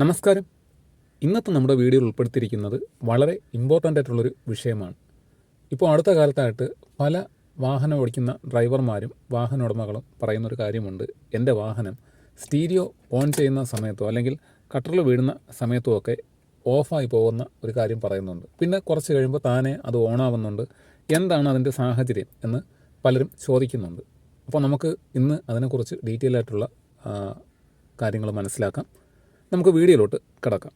നമസ്കാരം. ഇന്നത്തെ നമ്മുടെ വീഡിയോയിൽ ഉൾപ്പെടുത്തിയിരിക്കുന്നത് വളരെ ഇമ്പോർട്ടന്റ് ആയിട്ടുള്ളൊരു വിഷയമാണ്. ഇപ്പോൾ അടുത്ത കാലത്തായിട്ട് പല വാഹനം ഓടിക്കുന്ന ഡ്രൈവർമാരും വാഹന ഉടമകളും പറയുന്നൊരു കാര്യമുണ്ട്. എന്റെ വാഹനം സ്റ്റീരിയോ ഓൺ ചെയ്യുന്ന സമയത്തോ അല്ലെങ്കിൽ കട്ടറിൽ വീഴുന്ന സമയത്തോ ഒക്കെ ഓഫായി പോകുന്ന ഒരു കാര്യം പറയുന്നുണ്ട്. പിന്നെ കുറച്ച് കഴിയുമ്പോൾ താനേ അത് ഓണാവുന്നുണ്ട്. എന്താണ് അതിന്റെ സാഹചര്യം എന്ന് പലരും ചോദിക്കുന്നുണ്ട്. അപ്പോൾ നമുക്ക് ഇന്ന് അതിനെക്കുറിച്ച് ഡീറ്റെയിൽ ആയിട്ടുള്ള കാര്യങ്ങൾ മനസ്സിലാക്കാം. നമുക്ക് വീഡിയോയിലോട്ട് കിടക്കാം.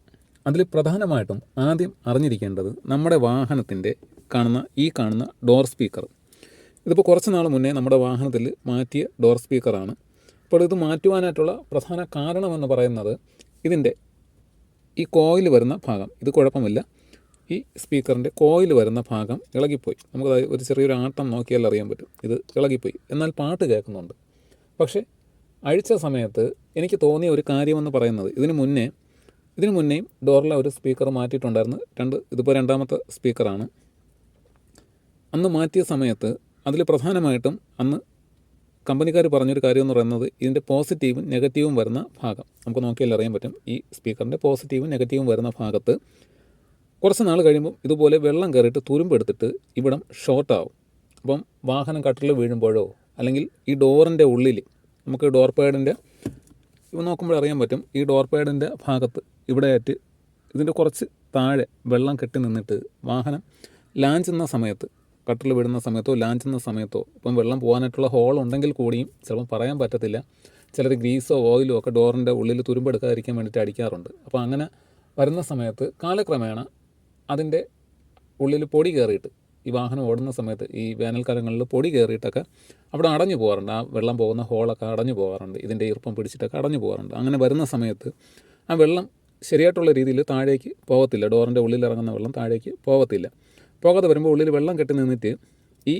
അതിൽ പ്രധാനമായിട്ടും ആദ്യം അറിഞ്ഞിരിക്കേണ്ടത് നമ്മുടെ വാഹനത്തിന്റെ കാണുന്ന ഈ കാണുന്ന ഡോർ സ്പീക്കർ ഇതിപ്പോൾ കുറച്ച് നാൾ മുന്നേ നമ്മുടെ വാഹനത്തിൽ മാറ്റിയ ഡോർ സ്പീക്കറാണ് അപ്പോൾ ഇത് മാറ്റുവാനായിട്ടുള്ള പ്രധാന കാരണമെന്ന് പറയുന്നത് ഇതിന്റെ ഈ കോയിൽ വരുന്ന ഭാഗം. ഇത് കുഴപ്പമില്ല. ഈ സ്പീക്കറിന്റെ കോയിൽ വരുന്ന ഭാഗം ഇളകിപ്പോയി. നമുക്ക് ഒരു ചെറിയൊരു ആട്ടം നോക്കിയാൽ അറിയാൻ പറ്റും. ഇത് ഇളകിപ്പോയി. എന്നാൽ പാട്ട് കേൾക്കുന്നുണ്ട്. പക്ഷേ അഴിച്ച സമയത്ത് എനിക്ക് തോന്നിയ ഒരു കാര്യമെന്ന് പറയുന്നത് ഇതിന് മുന്നേ ഇതിന് മുന്നേയും ഡോറിലെ ഒരു സ്പീക്കർ മാറ്റിയിട്ടുണ്ടായിരുന്നു. രണ്ട് ഇതിപ്പോൾ രണ്ടാമത്തെ സ്പീക്കറാണ്. അന്ന് മാറ്റിയ സമയത്ത് അതിൽ പ്രധാനമായിട്ടും അന്ന് കമ്പനിക്കാർ പറഞ്ഞൊരു കാര്യം എന്ന് പറയുന്നത് ഇതിന്റെ പോസിറ്റീവും നെഗറ്റീവും വരുന്ന ഭാഗം. നമുക്ക് നോക്കിയാൽ അറിയാൻ പറ്റും. ഈ സ്പീക്കറിന്റെ പോസിറ്റീവും നെഗറ്റീവും വരുന്ന ഭാഗത്ത് കുറച്ച് നാൾ കഴിയുമ്പോൾ ഇതുപോലെ വെള്ളം കയറിയിട്ട് തുരുമ്പെടുത്തിട്ട് ഇവിടം ഷോർട്ടാവും. അപ്പം വാഹനം കട്ടിൽ വീഴുമ്പോഴോ അല്ലെങ്കിൽ ഈ ഡോറിന്റെ ഉള്ളിൽ നമുക്ക് ഡോർ പാഡിന്റെ ഇവ നോക്കുമ്പോൾ അറിയാൻ പറ്റും. ഈ ഡോർ പാഡിന്റെ ഭാഗത്ത് ഇവിടെയായിട്ട് ഇതിന്റെ കുറച്ച് താഴെ വെള്ളം കെട്ടി നിന്നിട്ട് വാഹനം ലാഞ്ച് എന്ന സമയത്ത് കട്ടിൽ വിടുന്ന സമയത്തോ ലാഞ്ച് എന്ന സമയത്തോ ഇപ്പം വെള്ളം പോകാനായിട്ടുള്ള ഹോൾ ഉണ്ടെങ്കിൽ കൂടിയും ചിലപ്പം പറയാൻ പറ്റത്തില്ല. ചിലർ ഗ്രീസോ ഓയിലോ ഒക്കെ ഡോറിന്റെ ഉള്ളിൽ തുരുമ്പെടുക്കാതിരിക്കാൻ വേണ്ടിയിട്ട് അടിക്കാറുണ്ട്. അപ്പോൾ അങ്ങനെ വരുന്ന സമയത്ത് കാലക്രമേണ അതിന്റെ ഉള്ളിൽ പൊടി കയറിയിട്ട് ഈ വാഹനം ഓടുന്ന സമയത്ത് ഈ വേനൽക്കാലങ്ങളിൽ പൊടി കയറിയിട്ടൊക്കെ അവിടെ അടഞ്ഞു പോകാറുണ്ട് ആ വെള്ളം പോകുന്ന ഹോളൊക്കെ അടഞ്ഞു പോകാറുണ്ട് ഇതിന്റെ ഈർപ്പം പിടിച്ചിട്ടൊക്കെ അടഞ്ഞു പോകാറുണ്ട് അങ്ങനെ വരുന്ന സമയത്ത് ആ വെള്ളം ശരിയായിട്ടുള്ള രീതിയിൽ താഴേക്ക് പോകത്തില്ല ഡോറിന്റെ ഉള്ളിൽ ഇറങ്ങുന്ന വെള്ളം താഴേക്ക് പോകത്തില്ല പോകാതെ വരുമ്പോൾ ഉള്ളിൽ വെള്ളം കെട്ടി നിന്നിട്ട് ഈ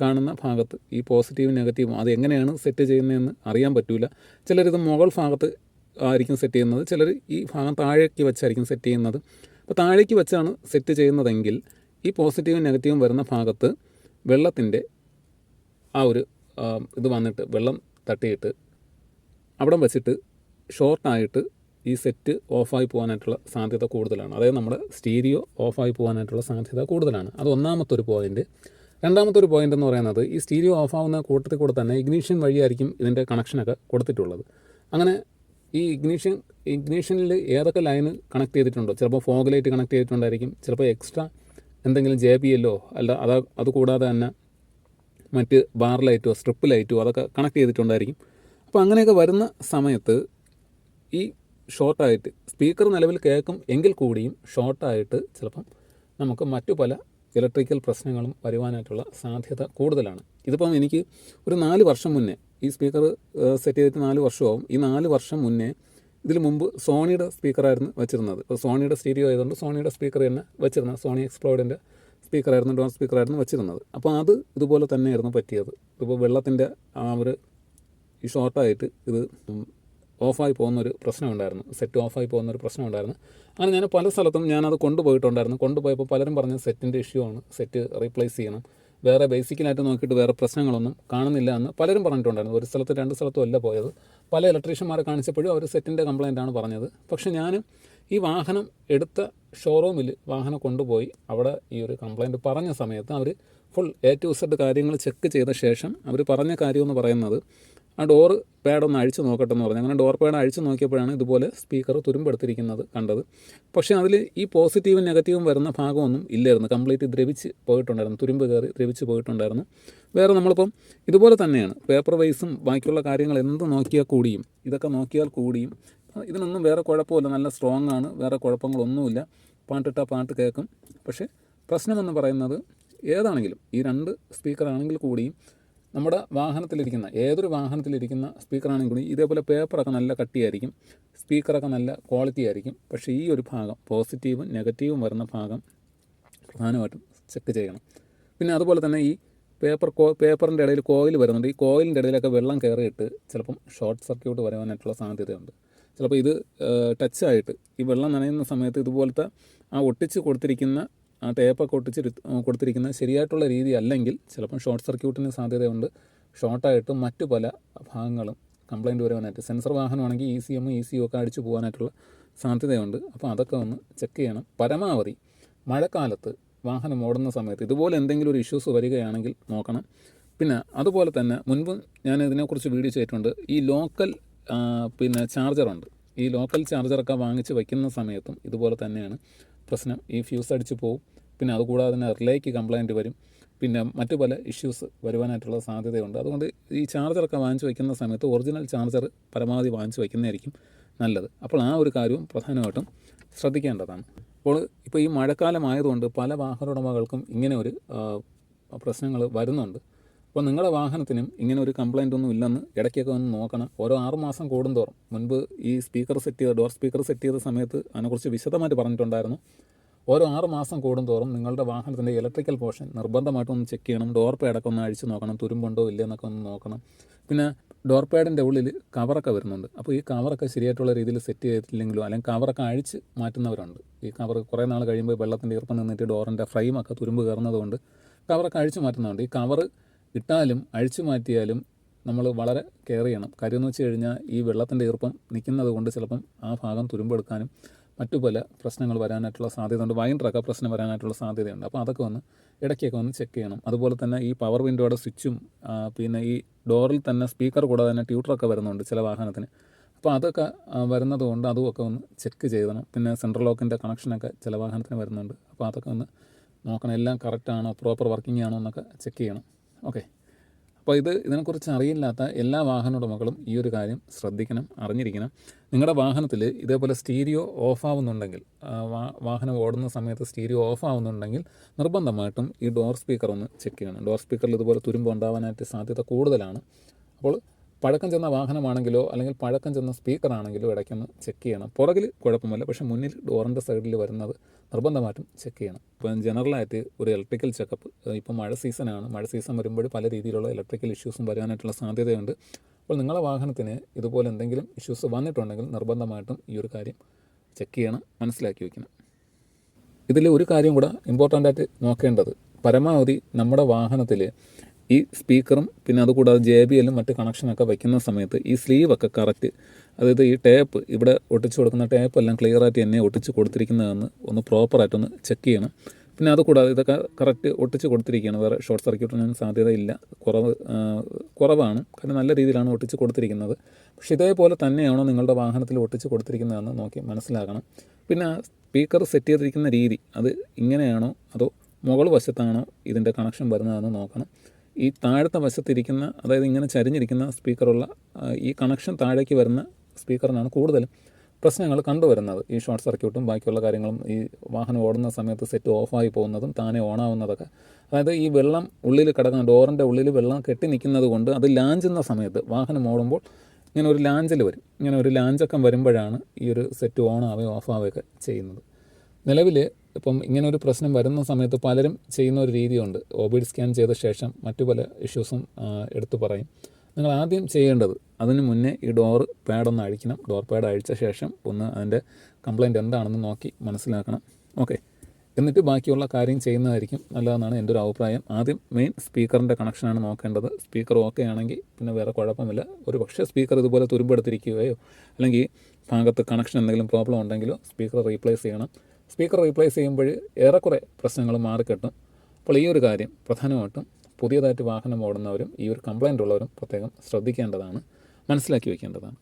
കാണുന്ന ഭാഗത്ത് ഈ പോസിറ്റീവും നെഗറ്റീവും അത് എങ്ങനെയാണ് സെറ്റ് ചെയ്യുന്നതെന്ന് അറിയാൻ പറ്റില്ല ചിലരിത് മുകൾ ഭാഗത്ത് ആയിരിക്കും സെറ്റ് ചെയ്യുന്നത്. ചിലർ ഈ ഭാഗം താഴേക്ക് വെച്ചായിരിക്കും സെറ്റ് ചെയ്യുന്നത്. അപ്പോൾ താഴേക്ക് വെച്ചാണ് സെറ്റ് ചെയ്യുന്നതെങ്കിൽ ഈ പോസിറ്റീവും നെഗറ്റീവും വരുന്ന ഭാഗത്ത് വെള്ളത്തിന്റെ ആ ഒരു ഇത് വന്നിട്ട് വെള്ളം തട്ടിയിട്ട് അവിടെ വെച്ചിട്ട് ഷോർട്ടായിട്ട് ഈ സെറ്റ് ഓഫായി പോകാനായിട്ടുള്ള സാധ്യത കൂടുതലാണ്. അതായത് നമ്മുടെ സ്റ്റീരിയോ ഓഫായി പോകാനായിട്ടുള്ള സാധ്യത കൂടുതലാണ്. അത് ഒന്നാമത്തെ ഒരു പോയിന്റ് രണ്ടാമത്തെ ഒരു പോയിന്റ് എന്ന് പറയുന്നത് ഈ സ്റ്റീരിയോ ഓഫാവുന്ന കൂട്ടത്തിൽ കൂടെ തന്നെ ഇഗ്നീഷ്യൻ വഴിയായിരിക്കും ഇതിന്റെ കണക്ഷനൊക്കെ കൊടുത്തിട്ടുള്ളത്. അങ്ങനെ ഈ ഇഗ്നീഷ്യൻ ഇഗ്നീഷ്യനിൽ ഏതൊക്കെ ലൈന് കണക്ട് ചെയ്തിട്ടുണ്ടോ? ചിലപ്പോൾ ഫോഗ് ലൈറ്റ് കണക്ട് ചെയ്തിട്ടുണ്ടായിരിക്കും. ചിലപ്പോൾ എക്സ്ട്രാ എന്തെങ്കിലും ജെ ബി എല്ലോ അല്ല അത് അതുകൂടാതെ തന്നെ മറ്റ് ബാർ ലൈറ്റോ സ്ട്രിപ്പ് ലൈറ്റോ അതൊക്കെ കണക്ട് ചെയ്തിട്ടുണ്ടായിരിക്കും. അപ്പോൾ അങ്ങനെയൊക്കെ വരുന്ന സമയത്ത് ഈ ഷോർട്ടായിട്ട് സ്പീക്കർ നിലവിൽ കേൾക്കും എങ്കിൽ കൂടിയും ഷോർട്ടായിട്ട് ചിലപ്പം നമുക്ക് മറ്റു പല ഇലക്ട്രിക്കൽ പ്രശ്നങ്ങളും വരുവാനായിട്ടുള്ള സാധ്യത കൂടുതലാണ്. ഇതിപ്പം എനിക്ക് ഒരു നാല് വർഷം മുന്നേ ഈ സ്പീക്കർ സെറ്റ് ചെയ്തിട്ട് നാല് വർഷമാവും. ഈ നാല് വർഷം മുന്നേ ഇതിൽ മുമ്പ് സോണിയുടെ സ്പീക്കറായിരുന്നു വെച്ചിരുന്നത്. ഇപ്പോൾ സോണിയുടെ സ്റ്റീരിയോ ആയതുകൊണ്ട് സോണിയുടെ സ്പീക്കർ തന്നെ വെച്ചിരുന്നത് സോണി എക്സ്പ്ലോഡിന്റെ സ്പീക്കറായിരുന്നു ഡോൺ സ്പീക്കറായിരുന്നു വെച്ചിരുന്നത്. അപ്പോൾ അത് ഇതുപോലെ തന്നെയായിരുന്നു പറ്റിയത്. ഇപ്പോൾ വെള്ളത്തിന്റെ ആ ഒരു ഈ ഷോർട്ടായിട്ട് ഇത് ഓഫായി പോകുന്നൊരു പ്രശ്നമുണ്ടായിരുന്നു. സെറ്റ് ഓഫായി പോകുന്നൊരു പ്രശ്നമുണ്ടായിരുന്നു. അങ്ങനെ ഞാൻ പല സ്ഥലത്തും ഞാനത് കൊണ്ടുപോയിട്ടുണ്ടായിരുന്നു. കൊണ്ടുപോയപ്പോൾ പലരും പറഞ്ഞ സെറ്റിന്റെ ഇഷ്യൂ ആണ്. സെറ്റ് റീപ്ലേസ് ചെയ്യണം. വേറെ ബേസിക്കലായിട്ട് നോക്കിയിട്ട് വേറെ പ്രശ്നങ്ങളൊന്നും കാണുന്നില്ല എന്ന് പലരും പറഞ്ഞിട്ടുണ്ടായിരുന്നു. ഒരു സ്ഥലത്ത് രണ്ട് സ്ഥലത്തും അല്ല പോയത്. പല ഇലക്ട്രീഷ്യന്മാരെ കാണിച്ചപ്പോഴും അവർ സെറ്റിന്റെ കംപ്ലയിന്റ് ആണ് പറഞ്ഞത്. പക്ഷേ ഞാൻ ഈ വാഹനം എടുത്ത ഷോറൂമിൽ വാഹനം കൊണ്ടുപോയി അവിടെ ഈ ഒരു കംപ്ലയിന്റ് പറഞ്ഞ സമയത്ത് അവർ ഫുൾ എ ടു സെഡ് കാര്യങ്ങൾ ചെക്ക് ചെയ്ത ശേഷം അവർ പറഞ്ഞ കാര്യമെന്ന് പറയുന്നത് ആ ഡോറ് പാഡ് ഒന്ന് അഴിച്ചു നോക്കട്ടെ എന്ന് പറഞ്ഞു. അങ്ങനെ ഡോർ പാഡ് അഴിച്ചു നോക്കിയപ്പോഴാണ് ഇതുപോലെ സ്പീക്കർ തുരുമ്പെടുത്തിരിക്കുന്നത് കണ്ടത്. പക്ഷേ അതിൽ ഈ പോസിറ്റീവും നെഗറ്റീവും വരുന്ന ഭാഗമൊന്നും ഇല്ലായിരുന്നു. കംപ്ലീറ്റ് ദ്രവിച്ച് പോയിട്ടുണ്ടായിരുന്നു. തുരുമ്പ് കയറി ദ്രവിച്ച് പോയിട്ടുണ്ടായിരുന്നു. വേറെ നമ്മളിപ്പം ഇതുപോലെ തന്നെയാണ്. പേപ്പർ വൈസും ബാക്കിയുള്ള കാര്യങ്ങൾ എന്ത് നോക്കിയാൽ കൂടിയും ഇതൊക്കെ നോക്കിയാൽ കൂടിയും ഇതിനൊന്നും വേറെ കുഴപ്പമില്ല. നല്ല സ്ട്രോങ് ആണ്. വേറെ കുഴപ്പങ്ങളൊന്നുമില്ല. പാട്ടിട്ടാൽ പാട്ട് കേൾക്കും. പക്ഷേ പ്രശ്നമെന്ന് പറയുന്നത് ഏതാണെങ്കിലും ഈ രണ്ട് സ്പീക്കറാണെങ്കിൽ കൂടിയും നമ്മുടെ വാഹനത്തിലിരിക്കുന്ന ഏതൊരു വാഹനത്തിലിരിക്കുന്ന സ്പീക്കറാണെങ്കിൽ കൂടി ഇതേപോലെ പേപ്പറൊക്കെ നല്ല കട്ടിയായിരിക്കും സ്പീക്കറൊക്കെ നല്ല ക്വാളിറ്റി ആയിരിക്കും. പക്ഷേ ഈ ഒരു ഭാഗം പോസിറ്റീവും നെഗറ്റീവും വരുന്ന ഭാഗം പ്രധാനമായിട്ടും ചെക്ക് ചെയ്യണം. പിന്നെ അതുപോലെ തന്നെ ഈ പേപ്പർ കോ പേപ്പറിന്റെ ഇടയിൽ കോയിൽ വരുന്നുണ്ട്. ഈ കോയിലിന്റെ ഇടയിലൊക്കെ വെള്ളം കയറിയിട്ട് ചിലപ്പം ഷോർട്ട് സർക്യൂട്ട് വരാനായിട്ടുള്ള സാധ്യതയുണ്ട്. ചിലപ്പോൾ ഇത് ടച്ചായിട്ട് ഈ വെള്ളം നനയുന്ന സമയത്ത് ഇതുപോലത്തെ ആ ഒട്ടിച്ച് കൊടുത്തിരിക്കുന്ന ആ ടേപ്പൊക്കെ ഒട്ടിച്ച് കൊടുത്തിരിക്കുന്ന ശരിയായിട്ടുള്ള രീതി അല്ലെങ്കിൽ ചിലപ്പം ഷോർട്ട് സർക്യൂട്ടിന് സാധ്യതയുണ്ട്. ഷോർട്ടായിട്ട് മറ്റു പല ഭാഗങ്ങളും കംപ്ലയിന്റ് വരുവാനായിട്ട് sensor വാഹനമാണെങ്കിൽ E C M E C ഒക്കെ അടിച്ചു പോകാനായിട്ടുള്ള സാധ്യതയുണ്ട്. അപ്പോൾ അതൊക്കെ ഒന്ന് ചെക്ക് ചെയ്യണം. പരമാവധി മഴക്കാലത്ത് വാഹനം ഓടുന്ന സമയത്ത് ഇതുപോലെ എന്തെങ്കിലും ഒരു ഇഷ്യൂസ് വരികയാണെങ്കിൽ നോക്കണം. പിന്നെ അതുപോലെ തന്നെ മുൻപ് ഞാൻ ഇതിനെക്കുറിച്ച് വീഡിയോ ചെയ്തിട്ടുണ്ട്. ഈ ലോക്കൽ പിന്നെ ചാർജറുണ്ട് ഈ ലോക്കൽ ചാർജറൊക്കെ വാങ്ങിച്ച് വയ്ക്കുന്ന സമയത്തും ഇതുപോലെ തന്നെയാണ് പ്രശ്നം ഈ ഫ്യൂസ് അടിച്ച് പോകും പിന്നെ അതുകൂടാതെ തന്നെ റിലേക്ക് കംപ്ലൈന്റ് വരും. പിന്നെ മറ്റു പല ഇഷ്യൂസ് വരുവാനായിട്ടുള്ള സാധ്യതയുണ്ട്. അതുകൊണ്ട് ഈ ചാർജറൊക്കെ വാങ്ങിച്ച് വയ്ക്കുന്ന സമയത്ത് ഒറിജിനൽ ചാർജർ പരമാവധി വാങ്ങിച്ച് വയ്ക്കുന്നതായിരിക്കും നല്ലത്. അപ്പോൾ ആ ഒരു കാര്യവും പ്രധാനമായിട്ടും ശ്രദ്ധിക്കേണ്ടതാണ്. അപ്പോൾ ഇപ്പോൾ ഈ മഴക്കാലമായതുകൊണ്ട് പല വാഹന ഉടമകൾക്കും ഇങ്ങനെ ഒരു പ്രശ്നങ്ങൾ വരുന്നുണ്ട്. അപ്പോൾ നിങ്ങളുടെ വാഹനത്തിനും ഇങ്ങനെ ഒരു കംപ്ലൈന്റ് ഒന്നും ഇല്ലെന്ന് ഇടയ്ക്കൊക്കെ ഒന്ന് നോക്കണം. ഓരോ ആറുമാസം കൂടുന്തോറും. മുൻപ് ഈ സ്പീക്കർ സെറ്റ് ചെയ്ത ഡോർ സ്പീക്കർ സെറ്റ് ചെയ്ത സമയത്ത് അതിനെക്കുറിച്ച് വിശദമായിട്ട് പറഞ്ഞിട്ടുണ്ടായിരുന്നു. ഓരോ ആറ് മാസം കൂടുന്തോറും നിങ്ങളുടെ വാഹനത്തിന്റെ ഇലക്ട്രിക്കൽ പോർഷൻ നിർബന്ധമായിട്ടും ഒന്ന് ചെക്ക് ചെയ്യണം. ഡോർ പാഡൊക്കെ ഒന്ന് അഴിച്ച് നോക്കണം. തുരുമ്പുണ്ടോ ഇല്ലേ എന്നൊക്കെ ഒന്ന് നോക്കണം. പിന്നെ ഡോർ പാഡിന്റെ ഉള്ളിൽ കവറൊക്കെ വരുന്നുണ്ട്. അപ്പോൾ ഈ കവറൊക്കെ ശരിയായിട്ടുള്ള രീതിയിൽ സെറ്റ് ചെയ്തിട്ടില്ലെങ്കിലും അല്ലെങ്കിൽ കവറൊക്കെ അഴിച്ച് മാറ്റുന്നവരുണ്ട്. ഈ കവർ കുറേ നാൾ കഴിയുമ്പോൾ വെള്ളത്തിന്റെ ഈർപ്പം നിന്നിട്ട് ഡോറിന്റെ ഫ്രെയിമൊക്കെ തുരുമ്പ് കയറുന്നതുകൊണ്ട് കവറൊക്കെ അഴിച്ച് മാറ്റുന്നുണ്ട് ഈ കവർ ഇട്ടാലും അഴിച്ചു മാറ്റിയാലും നമ്മൾ വളരെ കെയർ ചെയ്യണം. കാര്യം എന്ന് വെച്ച് കഴിഞ്ഞാൽ ഈ വെള്ളത്തിന്റെ ഈർപ്പം നിൽക്കുന്നത് കൊണ്ട് ചിലപ്പം ആ ഭാഗം തുരുമ്പെടുക്കാനും മറ്റു പല പ്രശ്നങ്ങൾ വരാനായിട്ടുള്ള സാധ്യതയുണ്ട്. വൈൻഡറൊക്കെ പ്രശ്നം വരാനായിട്ടുള്ള സാധ്യതയുണ്ട്. അപ്പോൾ അതൊക്കെ ഒന്ന് ഇടയ്ക്കൊക്കെ ഒന്ന് ചെക്ക് ചെയ്യണം. അതുപോലെ തന്നെ ഈ പവർ വിൻഡോയുടെ സ്വിച്ചും പിന്നെ ഈ ഡോറിൽ തന്നെ സ്പീക്കർ കൂടെ തന്നെ ട്യൂട്ടറൊക്കെ വരുന്നുണ്ട് ചില വാഹനത്തിന്. അപ്പോൾ അതൊക്കെ വരുന്നത് കൊണ്ട് അതുമൊക്കെ ഒന്ന് ചെക്ക് ചെയ്യണം പിന്നെ സെൻട്രൽ ലോക്കിന്റെ കണക്ഷനൊക്കെ ചില വാഹനത്തിന് വരുന്നുണ്ട്. അപ്പോൾ അതൊക്കെ ഒന്ന് നോക്കണം. എല്ലാം കറക്റ്റാണോ പ്രോപ്പർ വർക്കിംഗ് ആണോ എന്നൊക്കെ ചെക്ക് ചെയ്യണം. ഓക്കെ. അപ്പോൾ ഇത് ഇതിനെക്കുറിച്ച് അറിയില്ലാത്ത എല്ലാ വാഹന ഉടമകളും ഈ ഒരു കാര്യം ശ്രദ്ധിക്കണം അറിഞ്ഞിരിക്കണം. നിങ്ങളുടെ വാഹനത്തിൽ ഇതേപോലെ സ്റ്റീരിയോ ഓഫ് ആവുന്നുണ്ടെങ്കിൽ വാഹനം ഓടുന്ന സമയത്ത് സ്റ്റീരിയോ ഓഫ് ആവുന്നുണ്ടെങ്കിൽ നിർബന്ധമായിട്ടും ഈ ഡോർ സ്പീക്കർ ഒന്ന് ചെക്ക് ചെയ്യണം. ഡോർ സ്പീക്കറിൽ ഇതുപോലെ തുരുമ്പ് ഉണ്ടാവാനായിട്ട് സാധ്യത കൂടുതലാണ്. അപ്പോൾ പഴക്കം ചെന്ന വാഹനമാണെങ്കിലോ അല്ലെങ്കിൽ പഴക്കം ചെന്ന സ്പീക്കർ ആണെങ്കിലോ ഇടയ്ക്കൊന്ന് ചെക്ക് ചെയ്യണം. പുറകിൽ കുഴപ്പമില്ല പക്ഷേ മുന്നിൽ ഡോറിന്റെ സൈഡിൽ വരുന്നത് നിർബന്ധമായിട്ടും ചെക്ക് ചെയ്യണം. ഇപ്പം ജനറലായിട്ട് ഒരു ഇലക്ട്രിക്കൽ ചെക്കപ്പ് ഇപ്പോൾ മഴ സീസണാണ് മഴ സീസൺ വരുമ്പോൾ പല രീതിയിലുള്ള ഇലക്ട്രിക്കൽ ഇഷ്യൂസും വരാനായിട്ടുള്ള സാധ്യതയുണ്ട്. അപ്പോൾ നിങ്ങളുടെ വാഹനത്തിന് ഇതുപോലെ എന്തെങ്കിലും ഇഷ്യൂസ് വന്നിട്ടുണ്ടെങ്കിൽ നിർബന്ധമായിട്ടും ഈ ഒരു കാര്യം ചെക്ക് ചെയ്യണം മനസ്സിലാക്കി വയ്ക്കണം ഇതിൽ ഒരു കാര്യം കൂടെ ഇമ്പോർട്ടന്റ് ആയിട്ട് നോക്കേണ്ടത്. പരമാവധി നമ്മുടെ വാഹനത്തിൽ ഈ സ്പീക്കറും പിന്നെ അതുകൂടാതെ ജെ ബി എല്ലും മറ്റ് കണക്ഷനൊക്കെ വയ്ക്കുന്ന സമയത്ത് ഈ സ്ലീവൊക്കെ കറക്റ്റ് അതായത് ഈ ടേപ്പ് ഇവിടെ ഒട്ടിച്ചു കൊടുക്കുന്ന ടേപ്പ് എല്ലാം ക്ലിയർ ആയിട്ട് എന്നെ ഒട്ടിച്ച് കൊടുത്തിരിക്കുന്നതെന്ന് ഒന്ന് പ്രോപ്പറായിട്ടൊന്ന് ചെക്ക് ചെയ്യണം. പിന്നെ അതുകൂടാതെ ഇതൊക്കെ കറക്റ്റ് ഒട്ടിച്ച് കൊടുത്തിരിക്കുകയാണ്. വേറെ ഷോർട്ട് സർക്യൂട്ടിനൊന്നും സാധ്യതയില്ല കുറവ് കുറവാണ്. കാരണം നല്ല രീതിയിലാണ് ഒട്ടിച്ച് കൊടുത്തിരിക്കുന്നത്. പക്ഷേ ഇതേപോലെ തന്നെയാണോ നിങ്ങളുടെ വാഹനത്തിൽ ഒട്ടിച്ച് കൊടുത്തിരിക്കുന്നതെന്ന് നോക്കി മനസ്സിലാക്കണം പിന്നെ സ്പീക്കർ സെറ്റ് ചെയ്തിരിക്കുന്ന രീതി അത് ഇങ്ങനെയാണോ അതോ മുകൾ വശത്താണോ ഇതിന്റെ കണക്ഷൻ വരുന്നതെന്ന് നോക്കണം. ഈ താഴത്തെ വശത്തിരിക്കുന്ന അതായത് ഇങ്ങനെ ചരിഞ്ഞിരിക്കുന്ന സ്പീക്കറുള്ള ഈ കണക്ഷൻ താഴേക്ക് വരുന്ന സ്പീക്കറിനാണ് കൂടുതലും പ്രശ്നങ്ങൾ കണ്ടുവരുന്നത്. ഈ ഷോർട്ട് സർക്യൂട്ടും ബാക്കിയുള്ള കാര്യങ്ങളും ഈ വാഹനം ഓടുന്ന സമയത്ത് സെറ്റ് ഓഫായി പോകുന്നതും താനെ ഓണാവുന്നതൊക്കെ. അതായത് ഈ വെള്ളം ഉള്ളിൽ കിടക്കുന്ന ഡോറിന്റെ ഉള്ളിൽ വെള്ളം കെട്ടി നിൽക്കുന്നത് കൊണ്ട് അത് ലാഞ്ചുന്ന സമയത്ത് വാഹനം ഓടുമ്പോൾ ഇങ്ങനെ ഒരു ലാഞ്ചിൽ വരും. ഇങ്ങനെ ഒരു ലാഞ്ചക്കം വരുമ്പോഴാണ് ഈ ഒരു സെറ്റ് ഓൺ ആവുകയോ ഓഫ് ചെയ്യുന്നത്. നിലവിൽ ഇപ്പം ഇങ്ങനെ ഒരു പ്രശ്നം വരുന്ന സമയത്ത് പലരും ചെയ്യുന്ന ഒരു രീതിയുണ്ട്. ഒബിഡ് സ്കാൻ ചെയ്ത ശേഷം മറ്റു പല ഇഷ്യൂസും എടുത്തു പറയും. നിങ്ങൾ ആദ്യം ചെയ്യേണ്ടത് അതിന് മുന്നേ ഈ ഡോർ പാഡൊന്ന് അഴിക്കണം. ഡോർ പാഡ് അഴിച്ച ശേഷം ഒന്ന് അതിന്റെ കംപ്ലയിന്റ് എന്താണെന്ന് നോക്കി മനസ്സിലാക്കണം. ഓക്കെ. എന്നിട്ട് ബാക്കിയുള്ള കാര്യം ചെയ്യുന്നതായിരിക്കും നല്ലതെന്നാണ് എന്റെ ഒരു അഭിപ്രായം. ആദ്യം മെയിൻ സ്പീക്കറിന്റെ കണക്ഷനാണ് നോക്കേണ്ടത്. സ്പീക്കർ ഓക്കെ ആണെങ്കിൽ പിന്നെ വേറെ കുഴപ്പമില്ല. ഒരു പക്ഷേ സ്പീക്കർ ഇതുപോലെ തുരുമ്പെടുത്തിരിക്കുകയോ അല്ലെങ്കിൽ ഭാഗത്ത് കണക്ഷൻ എന്തെങ്കിലും പ്രോബ്ലം ഉണ്ടെങ്കിലോ സ്പീക്കർ റീപ്ലേസ് ചെയ്യണം. സ്പീക്കർ റീപ്ലേസ് ചെയ്യുമ്പോൾ ഏറെക്കുറെ പ്രശ്നങ്ങൾ മാറിക്കിട്ടും. അപ്പോൾ ഈ ഒരു കാര്യം പ്രധാനമായിട്ടും പുതിയതായിട്ട് വാഹനം ഓടുന്നവരും ഈ ഒരു കംപ്ലൈന്റ് ഉള്ളവരും പ്രത്യേകം ശ്രദ്ധിക്കേണ്ടതാണ് മനസ്സിലാക്കി വയ്ക്കേണ്ടതാണ്